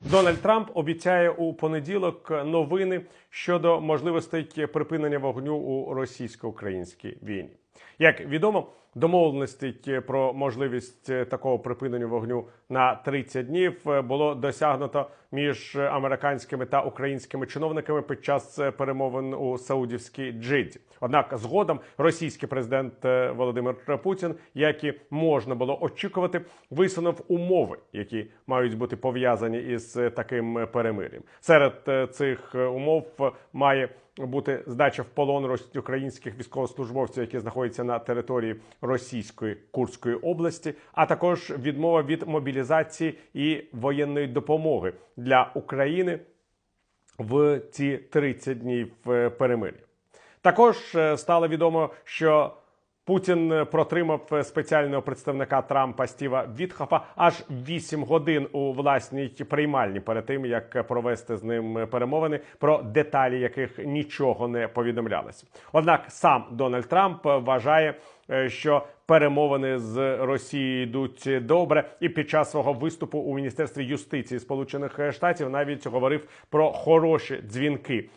Дональд Трамп обіцяє у понеділок новини щодо можливостей припинення вогню у російсько-українській війні. Як відомо, домовленостей про можливість такого припинення вогню на 30 днів було досягнуто між американськими та українськими чиновниками під час перемовин у Саудівській Джиді. Однак згодом російський президент е, Володимир Путін, як і можна було очікувати, висунув умови, які мають бути пов'язані із е, таким перемир'ям. Серед е, цих е, умов е, має бути здача в полон українських військовослужбовців, які знаходяться на території Російської Курської області, а також відмова від мобілізації і воєнної допомоги для України в ці 30 днів е, перемир'я. Також е, стало відомо, що Путін е, протримав е, спеціального представника Трампа Стіва Вітхофа аж 8 годин у власній приймальні перед тим, як провести з ним е, перемовини, про деталі яких нічого не повідомлялося. Однак сам Дональд Трамп е, вважає, е, що перемовини з Росією йдуть добре, і під час свого виступу у міністерстві юстиції Сполучених Штатів навіть говорив про хороші дзвінки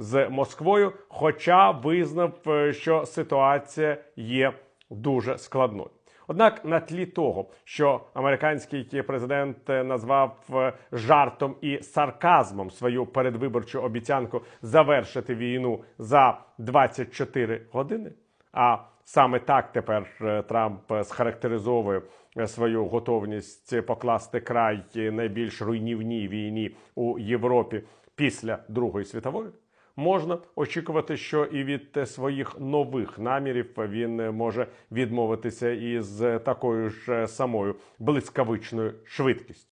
з Москвою, хоча визнав, е, що ситуація є дуже складною. Однак на тлі того, що американський президент е, назвав е, жартом і сарказмом свою передвиборчу обіцянку завершити війну за 24 години. А саме так тепер Трамп схарактеризовує свою готовність покласти край найбільш руйнівній війні у Європі після Другої світової. Можна очікувати, що і від е, своїх нових намірів він е, може відмовитися із е, такою ж самою блискавичною швидкістю.